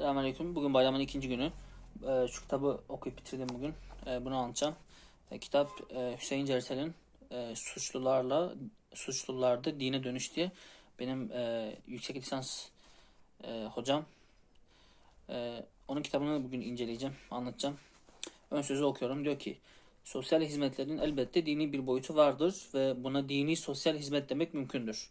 Selamünaleyküm. Bugün bayramın ikinci günü. Ee, şu kitabı okuyup bitirdim bugün. Ee, bunu anlatacağım. Ee, kitap e, Hüseyin Cersel'in e, Suçlularla Suçlularda Dine Dönüş diye benim e, yüksek lisans e, hocam. E, onun kitabını bugün inceleyeceğim, anlatacağım. Ön sözü okuyorum. Diyor ki Sosyal hizmetlerin elbette dini bir boyutu vardır ve buna dini sosyal hizmet demek mümkündür.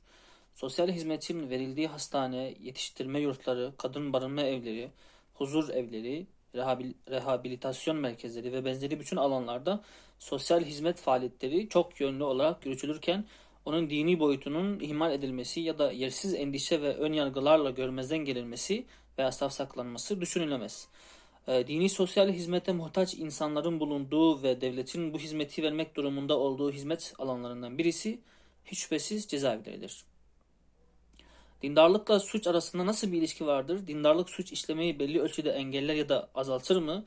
Sosyal hizmetin verildiği hastane, yetiştirme yurtları, kadın barınma evleri, huzur evleri, rehabil- rehabilitasyon merkezleri ve benzeri bütün alanlarda sosyal hizmet faaliyetleri çok yönlü olarak yürütülürken onun dini boyutunun ihmal edilmesi ya da yersiz endişe ve ön yargılarla görmezden gelinmesi veya savsaklanması düşünülemez. E, Dini sosyal hizmete muhtaç insanların bulunduğu ve devletin bu hizmeti vermek durumunda olduğu hizmet alanlarından birisi hiç şüphesiz cezaevleridir. Dindarlıkla suç arasında nasıl bir ilişki vardır? Dindarlık suç işlemeyi belli ölçüde engeller ya da azaltır mı?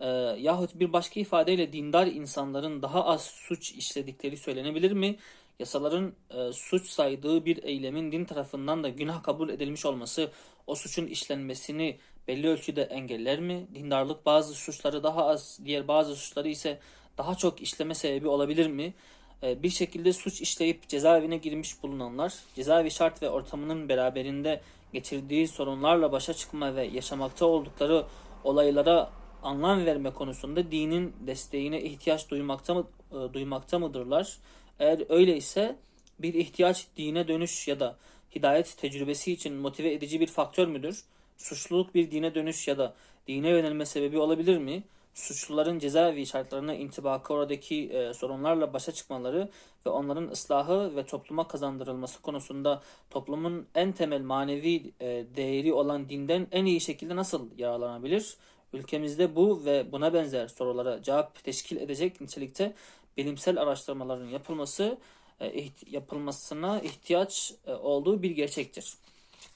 Ee, yahut bir başka ifadeyle dindar insanların daha az suç işledikleri söylenebilir mi? Yasaların e, suç saydığı bir eylemin din tarafından da günah kabul edilmiş olması o suçun işlenmesini belli ölçüde engeller mi? Dindarlık bazı suçları daha az, diğer bazı suçları ise daha çok işleme sebebi olabilir mi? Ee, bir şekilde suç işleyip cezaevine girmiş bulunanlar, cezaevi şart ve ortamının beraberinde getirdiği sorunlarla başa çıkma ve yaşamakta oldukları olaylara anlam verme konusunda dinin desteğine ihtiyaç duymakta mı e, duymakta mıdırlar? Eğer öyleyse bir ihtiyaç dine dönüş ya da hidayet tecrübesi için motive edici bir faktör müdür? Suçluluk bir dine dönüş ya da dine yönelme sebebi olabilir mi? Suçluların cezaevi şartlarına intibakı oradaki e, sorunlarla başa çıkmaları ve onların ıslahı ve topluma kazandırılması konusunda toplumun en temel manevi e, değeri olan dinden en iyi şekilde nasıl yararlanabilir? Ülkemizde bu ve buna benzer sorulara cevap teşkil edecek nitelikte bilimsel araştırmaların yapılması e, yapılmasına ihtiyaç e, olduğu bir gerçektir.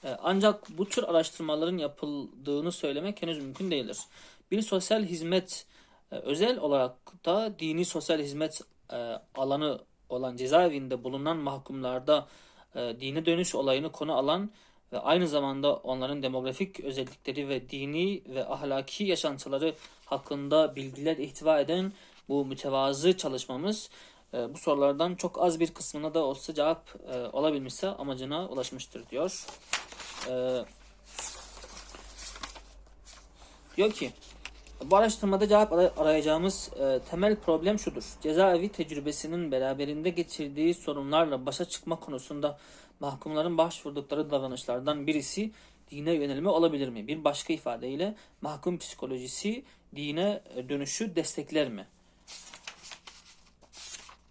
E, Ancak bu tür araştırmaların yapıldığını söylemek henüz mümkün değildir. Bir sosyal hizmet e, özel olarak da dini sosyal hizmet e, alanı olan cezaevinde bulunan mahkumlarda e, dine dönüş olayını konu alan ve aynı zamanda onların demografik özellikleri ve dini ve ahlaki yaşantıları hakkında bilgiler ihtiva eden bu mütevazı çalışmamız bu sorulardan çok az bir kısmına da olsa cevap olabilmişse amacına ulaşmıştır diyor. Diyor ki bu araştırmada cevap ara- arayacağımız e, temel problem şudur. Cezaevi tecrübesinin beraberinde getirdiği sorunlarla başa çıkma konusunda mahkumların başvurdukları davranışlardan birisi dine yönelme olabilir mi? Bir başka ifadeyle mahkum psikolojisi dine e, dönüşü destekler mi?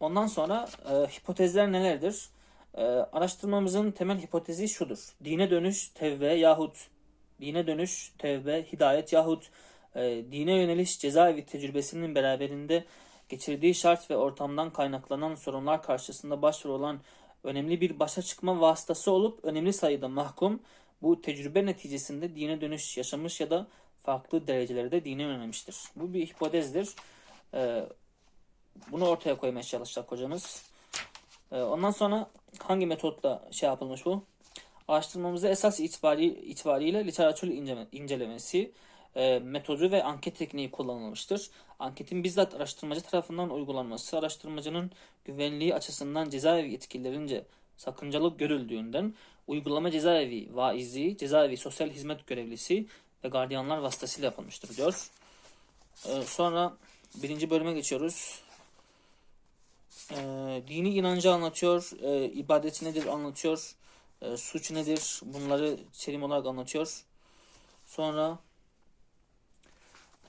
Ondan sonra e, hipotezler nelerdir? E, araştırmamızın temel hipotezi şudur. Dine dönüş, tevbe yahut dine dönüş, tevbe, hidayet yahut e, dine yöneliş cezaevi tecrübesinin beraberinde geçirdiği şart ve ortamdan kaynaklanan sorunlar karşısında başvurulan önemli bir başa çıkma vasıtası olup önemli sayıda mahkum bu tecrübe neticesinde dine dönüş yaşamış ya da farklı derecelerde dine yönelmiştir. Bu bir hipotezdir. E, bunu ortaya koymaya çalışacak hocamız. E, ondan sonra hangi metotla şey yapılmış bu? Araştırmamızda esas itibari, itibariyle literatür inceleme, incelemesi e, metodu ve anket tekniği kullanılmıştır. Anketin bizzat araştırmacı tarafından uygulanması, araştırmacının güvenliği açısından cezaevi yetkililerince sakıncalı görüldüğünden uygulama cezaevi vaizi, cezaevi sosyal hizmet görevlisi ve gardiyanlar vasıtasıyla yapılmıştır diyor. E, sonra birinci bölüme geçiyoruz. E, dini inancı anlatıyor, e, ibadeti nedir anlatıyor, e, suç nedir bunları serim olarak anlatıyor. Sonra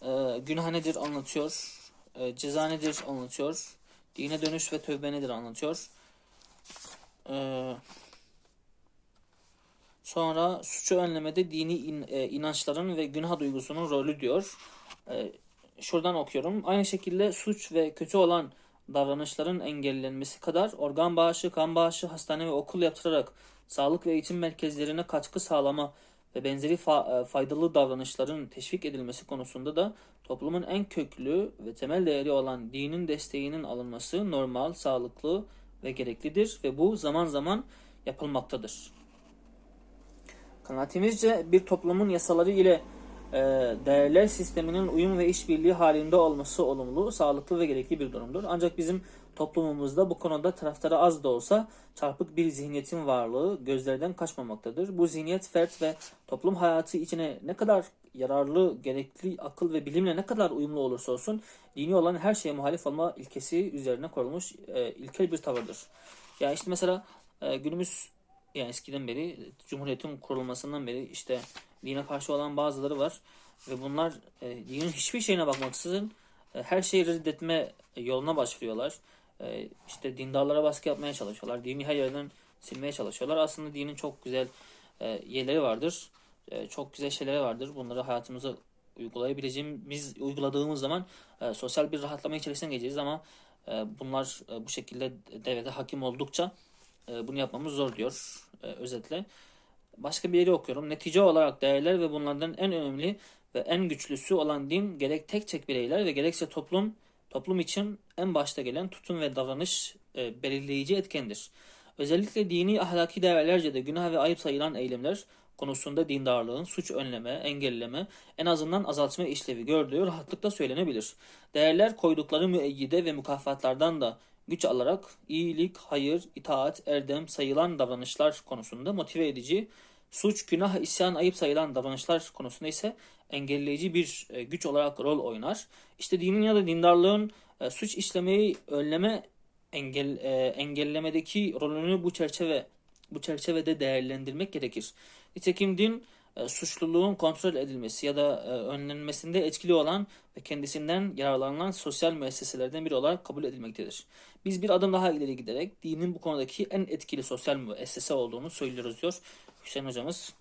e, günah nedir anlatıyor, e, ceza nedir anlatıyor, dine dönüş ve tövbe nedir anlatıyor. E, sonra suçu önlemede dini in- e, inançların ve günah duygusunun rolü diyor. E, şuradan okuyorum. Aynı şekilde suç ve kötü olan davranışların engellenmesi kadar organ bağışı, kan bağışı, hastane ve okul yaptırarak sağlık ve eğitim merkezlerine katkı sağlama ve benzeri fa- e, faydalı davranışların teşvik edilmesi konusunda da toplumun en köklü ve temel değeri olan dinin desteğinin alınması normal, sağlıklı ve gereklidir ve bu zaman zaman yapılmaktadır. Kanaatimizce bir toplumun yasaları ile e, değerler sisteminin uyum ve işbirliği halinde olması olumlu, sağlıklı ve gerekli bir durumdur. Ancak bizim toplumumuzda bu konuda taraftarı az da olsa çarpık bir zihniyetin varlığı gözlerden kaçmamaktadır. Bu zihniyet fert ve toplum hayatı içine ne kadar yararlı, gerekli akıl ve bilimle ne kadar uyumlu olursa olsun dini olan her şeye muhalif olma ilkesi üzerine kurulmuş e, ilkel bir tavırdır. Yani işte mesela e, günümüz yani eskiden beri Cumhuriyet'in kurulmasından beri işte dine karşı olan bazıları var ve bunlar e, dinin hiçbir şeyine bakmaksızın e, her şeyi reddetme yoluna başvuruyorlar. E, işte dindarlara baskı yapmaya çalışıyorlar. Dini her yerden silmeye çalışıyorlar. Aslında dinin çok güzel e, yerleri vardır. E, çok güzel şeyleri vardır. Bunları hayatımıza uygulayabileceğimiz, uyguladığımız zaman e, sosyal bir rahatlama içerisine geleceğiz ama e, bunlar bu şekilde devlete hakim oldukça bunu yapmamız zor diyor özetle. Başka bir yeri okuyorum. Netice olarak değerler ve bunlardan en önemli ve en güçlüsü olan din gerek tek tek bireyler ve gerekse toplum toplum için en başta gelen tutum ve davranış e, belirleyici etkendir. Özellikle dini ahlaki değerlerce de günah ve ayıp sayılan eylemler konusunda dindarlığın suç önleme, engelleme, en azından azaltma işlevi gördüğü rahatlıkla söylenebilir. Değerler koydukları müeyyide ve mükafatlardan da güç alarak iyilik, hayır, itaat, erdem sayılan davranışlar konusunda motive edici, suç, günah, isyan, ayıp sayılan davranışlar konusunda ise engelleyici bir e, güç olarak rol oynar. İşte dinin ya da dindarlığın e, suç işlemeyi önleme engel e, engellemedeki rolünü bu çerçeve bu çerçevede değerlendirmek gerekir. Nitekim din suçluluğun kontrol edilmesi ya da önlenmesinde etkili olan ve kendisinden yararlanılan sosyal müesseselerden biri olarak kabul edilmektedir. Biz bir adım daha ileri giderek dinin bu konudaki en etkili sosyal müessese olduğunu söylüyoruz diyor Hüseyin hocamız.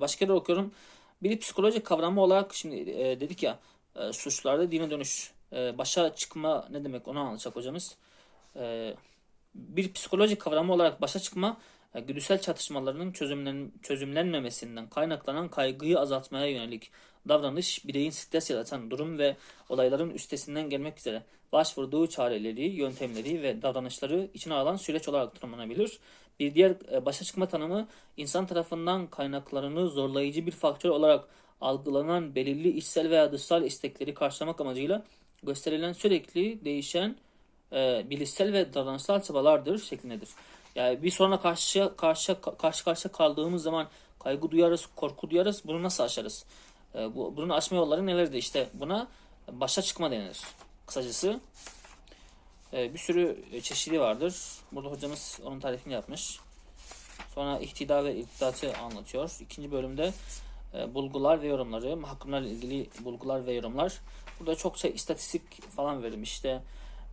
Başka yere okuyorum. Bir psikolojik kavramı olarak şimdi e, dedik ya e, suçlarda dine dönüş. E, başa çıkma ne demek onu anlatacak hocamız. E, bir psikolojik kavramı olarak başa çıkma e, güdüsel çatışmalarının çözümlen, çözümlenmemesinden kaynaklanan kaygıyı azaltmaya yönelik davranış, bireyin stres yaratan durum ve olayların üstesinden gelmek üzere başvurduğu çareleri, yöntemleri ve davranışları içine alan süreç olarak tanımlanabilir. Bir diğer e, başa çıkma tanımı, insan tarafından kaynaklarını zorlayıcı bir faktör olarak algılanan belirli içsel veya dışsal istekleri karşılamak amacıyla gösterilen sürekli değişen e, bilişsel ve davranışsal çabalardır şeklindedir. Yani bir soruna karşı karşı karşı karşı kaldığımız zaman kaygı duyarız, korku duyarız. Bunu nasıl aşarız? E, bu, bunu aşma yolları nelerdir? İşte buna başa çıkma denir. Kısacası e, bir sürü çeşidi vardır. Burada hocamız onun tarifini yapmış. Sonra ihtida ve irtidatı anlatıyor. İkinci bölümde e, bulgular ve yorumları, mahkumlarla ilgili bulgular ve yorumlar. Burada çokça istatistik falan verilmiş. İşte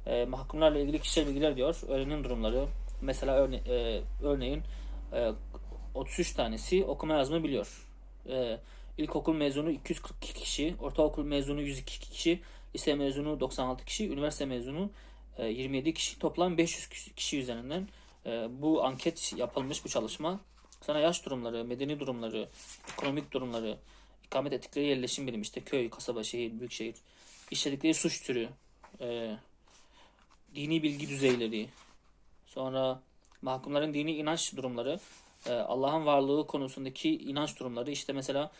e, mahkumlarla ilgili kişisel bilgiler diyor. Öğrenim durumları. Mesela örne e, örneğin e, 33 tanesi okuma yazma biliyor. E, ilkokul mezunu 242 kişi, ortaokul mezunu 102 kişi, lise mezunu 96 kişi, üniversite mezunu e, 27 kişi. Toplam 500 kişi üzerinden e, bu anket yapılmış bu çalışma. Sana yaş durumları, medeni durumları, ekonomik durumları, ikamet ettikleri yerleşim bilimi işte köy, kasaba, şehir, büyük şehir, işledikleri suç türü, e, dini bilgi düzeyleri, sonra mahkumların dini inanç durumları, e, Allah'ın varlığı konusundaki inanç durumları. işte mesela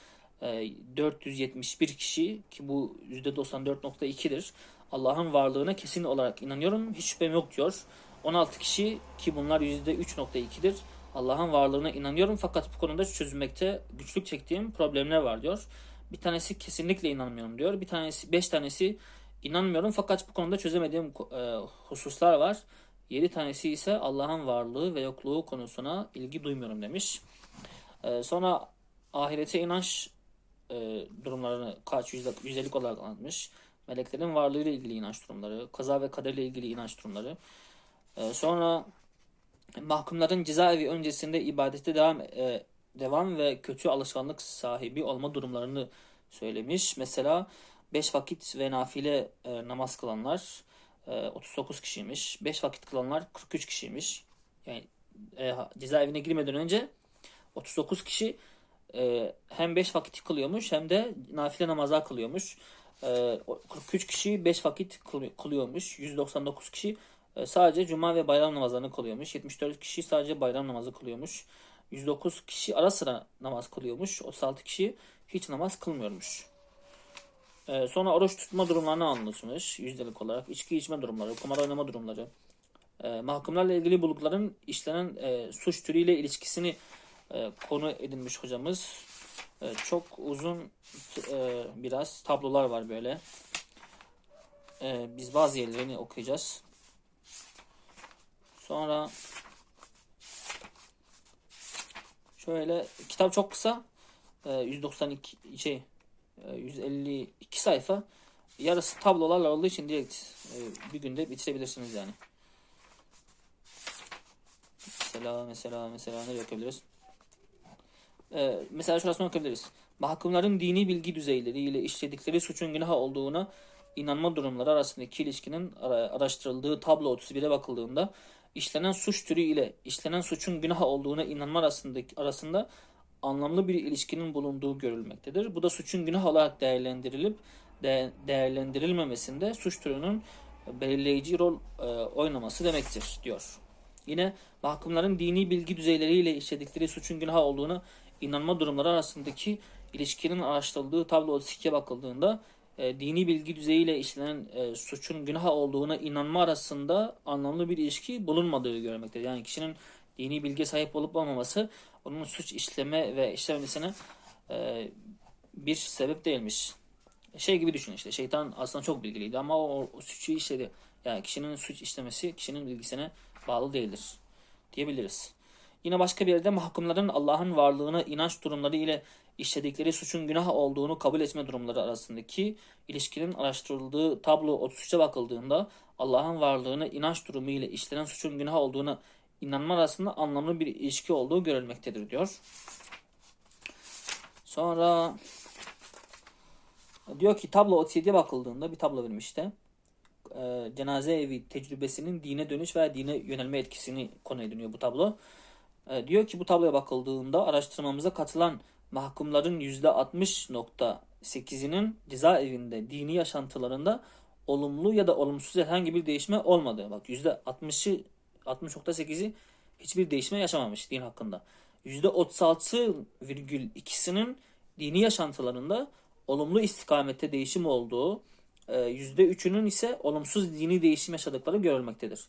e, 471 kişi ki bu %94.2'dir. Allah'ın varlığına kesin olarak inanıyorum. Hiç şüphem yok diyor. 16 kişi ki bunlar %3.2'dir. Allah'ın varlığına inanıyorum fakat bu konuda çözülmekte güçlük çektiğim problemler var diyor. Bir tanesi kesinlikle inanmıyorum diyor. Bir tanesi, beş tanesi inanmıyorum fakat bu konuda çözemediğim e, hususlar var. Yedi tanesi ise Allah'ın varlığı ve yokluğu konusuna ilgi duymuyorum demiş. E, sonra ahirete inanç e, durumlarını kaç yüzdelik, yüzdelik olarak anlatmış. Meleklerin varlığıyla ilgili inanç durumları, kaza ve kaderle ilgili inanç durumları. E, sonra mahkumların cezaevi öncesinde ibadete devam e, devam ve kötü alışkanlık sahibi olma durumlarını söylemiş. Mesela 5 vakit ve nafile e, namaz kılanlar e, 39 kişiymiş. 5 vakit kılanlar 43 kişiymiş. Yani e, cezaevine girmeden önce 39 kişi e, hem 5 vakit kılıyormuş hem de nafile namazlar kılıyormuş. E, 43 kişi 5 vakit kılıyormuş. 199 kişi e, sadece cuma ve bayram namazlarını kılıyormuş. 74 kişi sadece bayram namazı kılıyormuş. 109 kişi ara sıra namaz kılıyormuş. 36 kişi hiç namaz kılmıyormuş. Ee, sonra oruç tutma durumlarını anlatmış yüzdelik olarak. İçki içme durumları, kumar oynama durumları. Ee, mahkumlarla ilgili bulguların işlenen e, suç türüyle ilişkisini e, konu edinmiş hocamız. E, çok uzun e, biraz tablolar var böyle. E, biz bazı yerlerini okuyacağız. Sonra şöyle kitap çok kısa. E, 192 şey e, 152 sayfa. Yarısı tablolarla olduğu için direkt e, bir günde bitirebilirsiniz yani. Mesela mesela mesela ne okuyabiliriz? Ee, mesela şurasını okuyabiliriz. Mahkumların dini bilgi düzeyleri ile işledikleri suçun günah olduğuna inanma durumları arasındaki ilişkinin ara- araştırıldığı tablo 31'e bakıldığında işlenen suç türü ile işlenen suçun günah olduğuna inanma arasındaki arasında anlamlı bir ilişkinin bulunduğu görülmektedir. Bu da suçun günah olarak değerlendirilip de, değerlendirilmemesinde suç türünün belirleyici rol e, oynaması demektir diyor. Yine mahkumların dini bilgi düzeyleriyle işledikleri suçun günah olduğunu inanma durumları arasındaki ilişkinin araştırıldığı tablo 32'ye bakıldığında e, dini bilgi düzeyiyle işlenen e, suçun günah olduğuna inanma arasında anlamlı bir ilişki bulunmadığı görmektedir. Yani kişinin dini bilgiye sahip olup olmaması onun suç işleme ve işlememesine e, bir sebep değilmiş. Şey gibi düşün işte şeytan aslında çok bilgiliydi ama o, o suçu işledi. Yani kişinin suç işlemesi kişinin bilgisine bağlı değildir diyebiliriz. Yine başka bir yerde mahkumların Allah'ın varlığına inanç durumları ile işledikleri suçun günah olduğunu kabul etme durumları arasındaki ilişkinin araştırıldığı tablo 33'e bakıldığında Allah'ın varlığına inanç durumu ile işlenen suçun günah olduğuna inanma arasında anlamlı bir ilişki olduğu görülmektedir diyor. Sonra diyor ki tablo 37'ye bakıldığında bir tablo vermişti e, cenaze evi tecrübesinin dine dönüş veya dine yönelme etkisini konu ediniyor bu tablo. E, diyor ki bu tabloya bakıldığında araştırmamıza katılan mahkumların %60.8'inin cezaevinde dini yaşantılarında olumlu ya da olumsuz herhangi bir değişme olmadı. Bak %60'ı 60.8'i hiçbir değişme yaşamamış din hakkında. %36,2'sinin dini yaşantılarında olumlu istikamette değişim olduğu, %3'ünün ise olumsuz dini değişim yaşadıkları görülmektedir.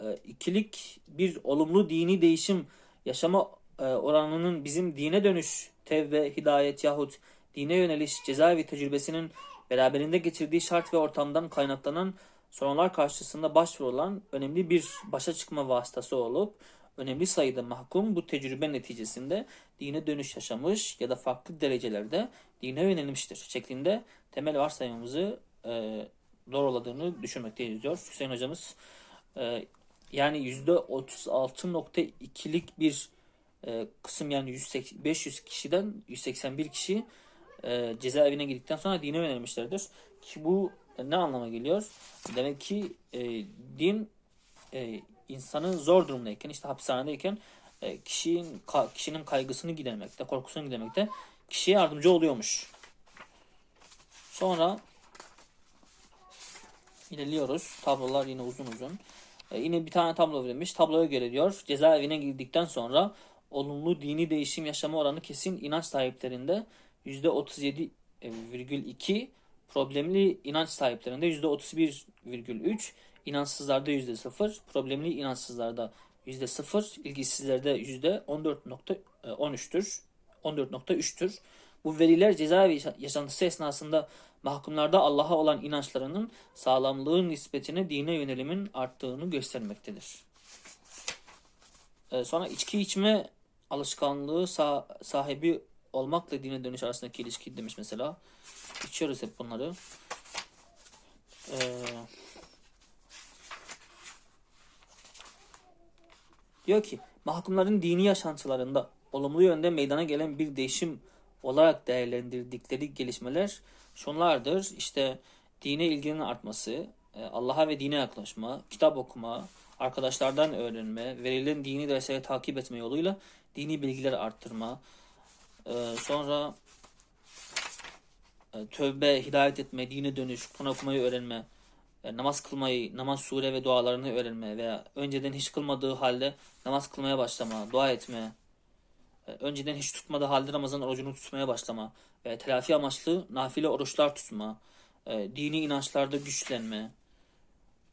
%36.2'lik bir olumlu dini değişim yaşama e, oranının bizim dine dönüş, tevbe, hidayet yahut dine yöneliş cezaevi tecrübesinin beraberinde getirdiği şart ve ortamdan kaynaklanan sorunlar karşısında başvurulan önemli bir başa çıkma vasıtası olup önemli sayıda mahkum bu tecrübe neticesinde dine dönüş yaşamış ya da farklı derecelerde dine yönelmiştir şeklinde temel varsayımımızı e, doğruladığını düşünmekteyiz diyor Hüseyin hocamız. E, yani %36.2'lik bir e, kısım yani 180, 500 kişiden 181 kişi e, cezaevine girdikten sonra dine yönelmişlerdir. Ki bu ne anlama geliyor? Demek ki e, din e, insanın zor durumdayken işte hapishanedeyken e, kişinin kişinin kaygısını gidermekte, korkusunu gidermekte kişiye yardımcı oluyormuş. Sonra ilerliyoruz. Tablolar yine uzun uzun. E, yine bir tane tablo verilmiş. Tabloya göre diyor cezaevine girdikten sonra olumlu dini değişim yaşama oranı kesin inanç sahiplerinde %37,2 problemli inanç sahiplerinde %31,3 inançsızlarda %0 problemli inançsızlarda %0 ilgisizlerde %14,13'tür 14.3'tür. Bu veriler cezaevi yaşantısı esnasında mahkumlarda Allah'a olan inançlarının sağlamlığı nispetine dine yönelimin arttığını göstermektedir. Ee, sonra içki içme alışkanlığı sah- sahibi olmakla dine dönüş arasındaki ilişki demiş mesela. İçiyoruz hep bunları. Ee, diyor ki mahkumların dini yaşantılarında olumlu yönde meydana gelen bir değişim olarak değerlendirdikleri gelişmeler şunlardır. İşte dine ilginin artması, e, Allah'a ve dine yaklaşma, kitap okuma, arkadaşlardan öğrenme, verilen dini dersleri takip etme yoluyla dini bilgileri arttırma, e, sonra e, tövbe, hidayet etme, dine dönüş, Kur'an okumayı öğrenme, namaz kılmayı, namaz sure ve dualarını öğrenme veya önceden hiç kılmadığı halde namaz kılmaya başlama, dua etme, önceden hiç tutmadığı halde Ramazan orucunu tutmaya başlama ve telafi amaçlı nafile oruçlar tutma, e, dini inançlarda güçlenme,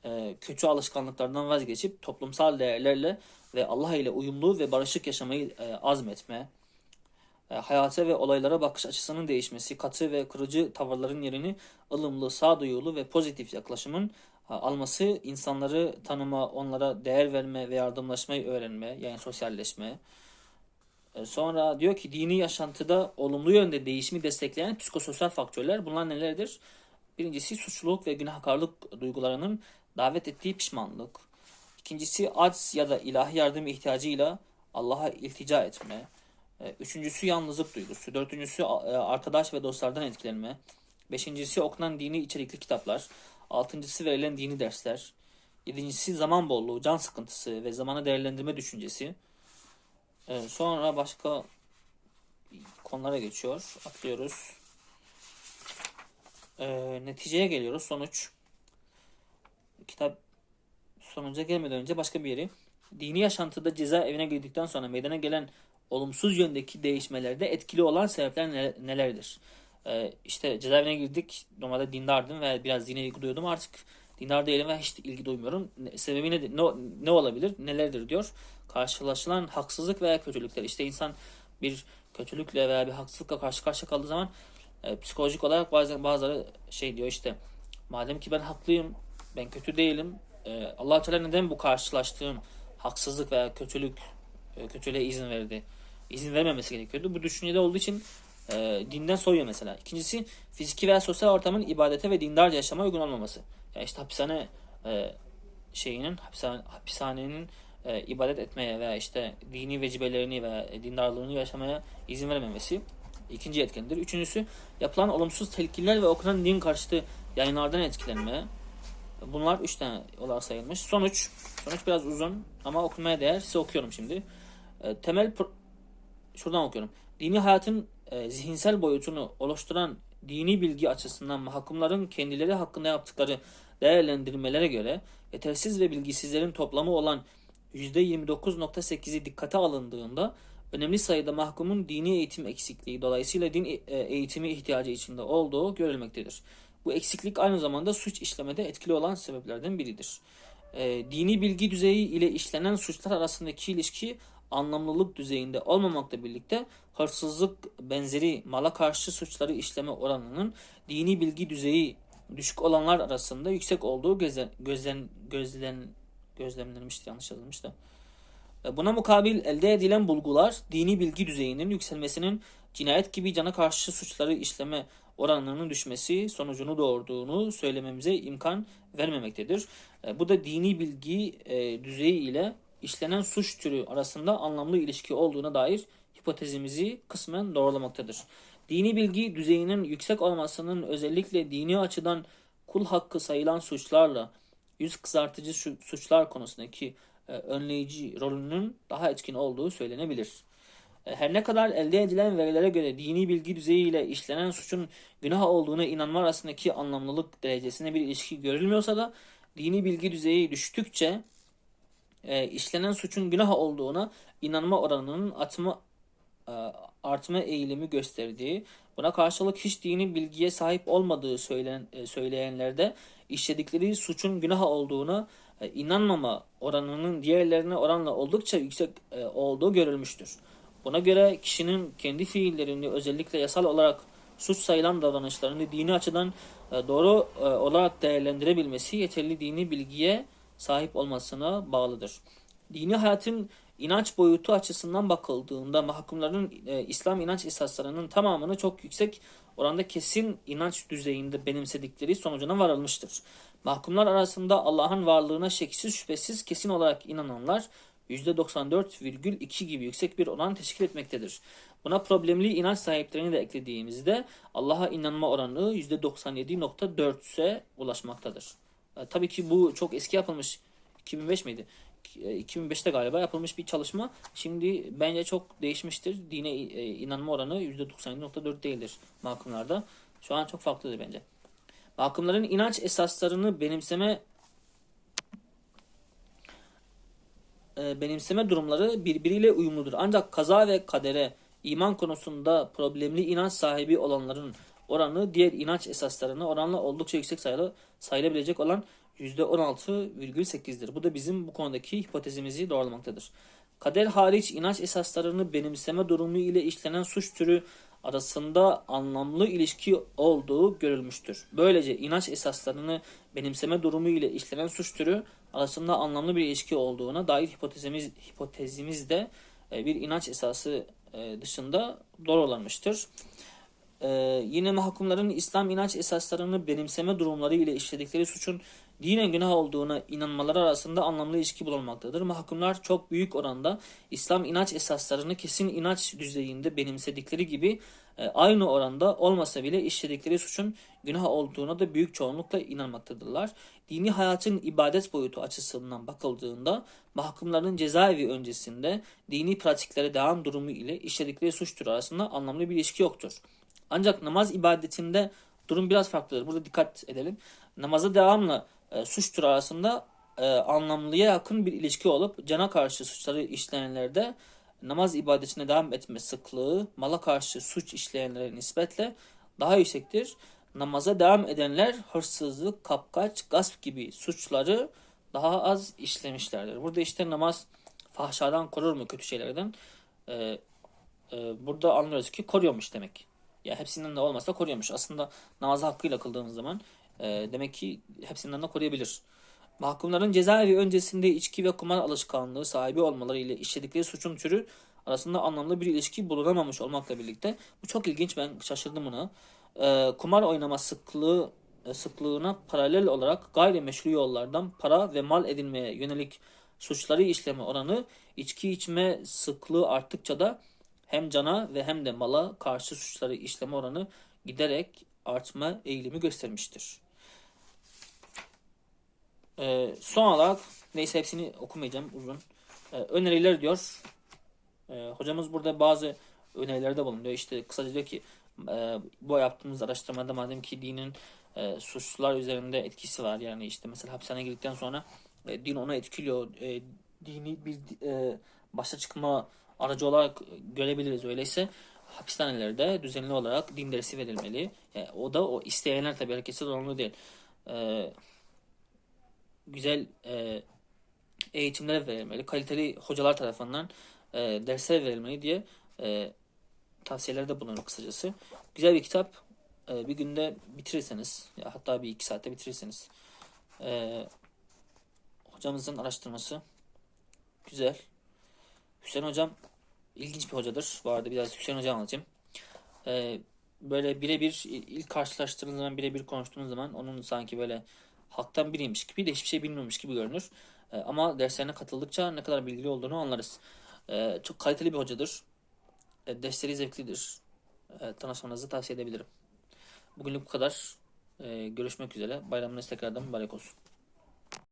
e, kötü alışkanlıklardan vazgeçip toplumsal değerlerle ve Allah ile uyumlu ve barışık yaşamayı e, azmetme, e, hayata ve olaylara bakış açısının değişmesi, katı ve kırıcı tavırların yerini ılımlı, sağduyulu ve pozitif yaklaşımın e, alması, insanları tanıma, onlara değer verme ve yardımlaşmayı öğrenme, yani sosyalleşme. E, Sonra diyor ki dini yaşantıda olumlu yönde değişimi destekleyen psikososyal faktörler bunlar nelerdir? Birincisi suçluluk ve günahkarlık duygularının davet ettiği pişmanlık. İkincisi acz ya da ilahi yardım ihtiyacıyla Allah'a iltica etme. E, Üçüncüsü yalnızlık duygusu. Dördüncüsü e, arkadaş ve dostlardan etkilenme. Beşincisi okunan dini içerikli kitaplar. Altıncısı verilen dini dersler. Yedincisi zaman bolluğu, can sıkıntısı ve zamanı değerlendirme düşüncesi. E, Sonra başka konulara geçiyor. Atlıyoruz. E, neticeye geliyoruz. Sonuç. Kitap sonuca gelmeden önce başka bir yeri. Dini yaşantıda ceza evine girdikten sonra meydana gelen olumsuz yöndeki değişmelerde etkili olan sebepler ne- nelerdir? Ee, işte cezaevine girdik. Normalde dindardım ve biraz dine ilgi duyuyordum. Artık dindar değilim ve hiç ilgi duymuyorum. Sebebi ne, ne, ne olabilir? Nelerdir diyor. Karşılaşılan haksızlık veya kötülükler. İşte insan bir kötülükle veya bir haksızlıkla karşı karşıya kaldığı zaman e, psikolojik olarak bazen bazıları şey diyor işte madem ki ben haklıyım, ben kötü değilim. E, Allah Teala neden bu karşılaştığım haksızlık veya kötülük e, kötülüğe izin verdi? İzin vermemesi gerekiyordu. Bu düşüncede olduğu için e, dinden soyuyor mesela. İkincisi fiziki veya sosyal ortamın ibadete ve dindarca yaşama uygun olmaması. Yani işte hapishane e, şeyinin hapishane, hapishanenin e, ibadet etmeye veya işte dini vecibelerini veya dindarlığını yaşamaya izin vermemesi ikinci etkendir. Üçüncüsü yapılan olumsuz telkinler ve okunan din karşıtı yayınlardan etkilenme. Bunlar üç tane olarak sayılmış. Sonuç, sonuç biraz uzun ama okumaya değer. Size okuyorum şimdi. E, temel şuradan okuyorum. Dini hayatın e, zihinsel boyutunu oluşturan dini bilgi açısından mahkumların kendileri hakkında yaptıkları değerlendirmelere göre yetersiz ve bilgisizlerin toplamı olan %29.8'i dikkate alındığında önemli sayıda mahkumun dini eğitim eksikliği dolayısıyla din e, eğitimi ihtiyacı içinde olduğu görülmektedir. Bu eksiklik aynı zamanda suç işlemede etkili olan sebeplerden biridir. E, dini bilgi düzeyi ile işlenen suçlar arasındaki ilişki anlamlılık düzeyinde olmamakla birlikte hırsızlık benzeri mala karşı suçları işleme oranının dini bilgi düzeyi düşük olanlar arasında yüksek olduğu gözlen, gözlen, gözlen, gözlemlenmiştir. Yanlış yazılmış da. E, Buna mukabil elde edilen bulgular dini bilgi düzeyinin yükselmesinin cinayet gibi cana karşı suçları işleme oranlarının düşmesi sonucunu doğurduğunu söylememize imkan vermemektedir. E, Bu da dini bilgi e, düzeyi ile işlenen suç türü arasında anlamlı ilişki olduğuna dair hipotezimizi kısmen doğrulamaktadır. Dini bilgi düzeyinin yüksek olmasının özellikle dini açıdan kul hakkı sayılan suçlarla yüz kızartıcı suçlar konusundaki e, önleyici rolünün daha etkin olduğu söylenebilir. E, Her ne kadar elde edilen verilere göre dini bilgi düzeyiyle işlenen suçun günah olduğuna inanma arasındaki anlamlılık derecesine bir ilişki görülmüyorsa da dini bilgi düzeyi düştükçe e, işlenen suçun günah olduğuna inanma oranının atma, e, artma eğilimi gösterdiği, buna karşılık hiç dini bilgiye sahip olmadığı söylen, e, söyleyenlerde işledikleri suçun günah olduğuna e, inanmama oranının diğerlerine oranla oldukça yüksek e, olduğu görülmüştür. Buna göre kişinin kendi fiillerini özellikle yasal olarak suç sayılan davranışlarını dini açıdan e, doğru e, olarak değerlendirebilmesi yeterli dini bilgiye sahip olmasına bağlıdır. Dini hayatın inanç boyutu açısından bakıldığında mahkumların e, İslam inanç esaslarının tamamını çok yüksek oranda kesin inanç düzeyinde benimsedikleri sonucuna varılmıştır. Mahkumlar arasında Allah'ın varlığına şeksiz şüphesiz kesin olarak inananlar %94,2 gibi yüksek bir oran teşkil etmektedir. Buna problemli inanç sahiplerini de eklediğimizde Allah'a inanma oranı %97.4'e ulaşmaktadır. E, tabii ki bu çok eski yapılmış 2005 miydi? E, 2005'te galiba yapılmış bir çalışma. Şimdi bence çok değişmiştir. Dine e, inanma oranı %97.4 değildir mahkumlarda. Şu an çok farklıdır bence. Mahkumların inanç esaslarını benimseme e, benimseme durumları birbiriyle uyumludur. Ancak kaza ve kadere iman konusunda problemli inanç sahibi olanların oranı diğer inanç esaslarına oranla oldukça yüksek sayılı, sayılabilecek olan %16,8'dir. Bu da bizim bu konudaki hipotezimizi doğrulamaktadır. Kader hariç inanç esaslarını benimseme durumu ile işlenen suç türü arasında anlamlı ilişki olduğu görülmüştür. Böylece inanç esaslarını benimseme durumu ile işlenen suç türü arasında anlamlı bir ilişki olduğuna dair hipotezimiz, hipotezimiz de e, bir inanç esası e, dışında doğrulanmıştır. Ee, yine mahkumların İslam inanç esaslarını benimseme durumları ile işledikleri suçun dinen günah olduğuna inanmaları arasında anlamlı ilişki bulunmaktadır. Mahkumlar çok büyük oranda İslam inanç esaslarını kesin inanç düzeyinde benimsedikleri gibi e, aynı oranda olmasa bile işledikleri suçun günah olduğuna da büyük çoğunlukla inanmaktadırlar. Dini hayatın ibadet boyutu açısından bakıldığında mahkumların cezaevi öncesinde dini pratiklere devam durumu ile işledikleri suç türü arasında anlamlı bir ilişki yoktur. Ancak namaz ibadetinde durum biraz farklıdır. Burada dikkat edelim. Namaza devamla e, suç türü arasında e, anlamlıya yakın bir ilişki olup cana karşı suçları işleyenlerde namaz ibadetine devam etme sıklığı mala karşı suç işleyenlere nispetle daha yüksektir. Namaza devam edenler hırsızlık, kapkaç, gasp gibi suçları daha az işlemişlerdir. Burada işte namaz fahşadan korur mu kötü şeylerden? E, e, burada anlıyoruz ki koruyormuş demek. Ya hepsinden de olmasa koruyormuş. Aslında namazı hakkıyla kıldığımız zaman e, demek ki hepsinden de koruyabilir. Mahkumların cezaevi öncesinde içki ve kumar alışkanlığı sahibi olmaları ile işledikleri suçun türü arasında anlamlı bir ilişki bulunamamış olmakla birlikte bu çok ilginç ben şaşırdım buna. E, kumar oynama sıklığı e, sıklığına paralel olarak gayrimeşru yollardan para ve mal edinmeye yönelik suçları işleme oranı içki içme sıklığı arttıkça da hem cana ve hem de mala karşı suçları işleme oranı giderek artma eğilimi göstermiştir. Ee, son olarak neyse hepsini okumayacağım uzun. Ee, öneriler diyor. Ee, hocamız burada bazı önerilerde bulunuyor. İşte kısaca diyor ki e, bu yaptığımız araştırmada madem ki dinin e, suçlular üzerinde etkisi var. Yani işte mesela hapishaneye girdikten sonra e, din onu etkiliyor. E, dini bir e, başa çıkma aracı olarak görebiliriz. Öyleyse hapishanelerde düzenli olarak din dersi verilmeli. Yani o da o isteyenler tabii herkese zorunlu değil. Ee, güzel e, eğitimler verilmeli. Kaliteli hocalar tarafından e, dersler verilmeli diye e, tavsiyelerde bulunuyor kısacası. Güzel bir kitap. E, bir günde bitirirseniz ya hatta bir iki saatte bitirirseniz e, hocamızın araştırması güzel. Hüseyin hocam ilginç bir hocadır. Bu arada biraz Hüseyin hocam anlatayım. Ee, böyle birebir ilk karşılaştığınız zaman birebir konuştuğunuz zaman onun sanki böyle halktan biriymiş gibi de hiçbir şey bilmiyormuş gibi görünür. Ee, ama derslerine katıldıkça ne kadar bilgili olduğunu anlarız. Ee, çok kaliteli bir hocadır. Ee, dersleri zevklidir. Ee, tanışmanızı tavsiye edebilirim. Bugünlük bu kadar. Ee, görüşmek üzere. Bayramınız tekrardan mübarek olsun.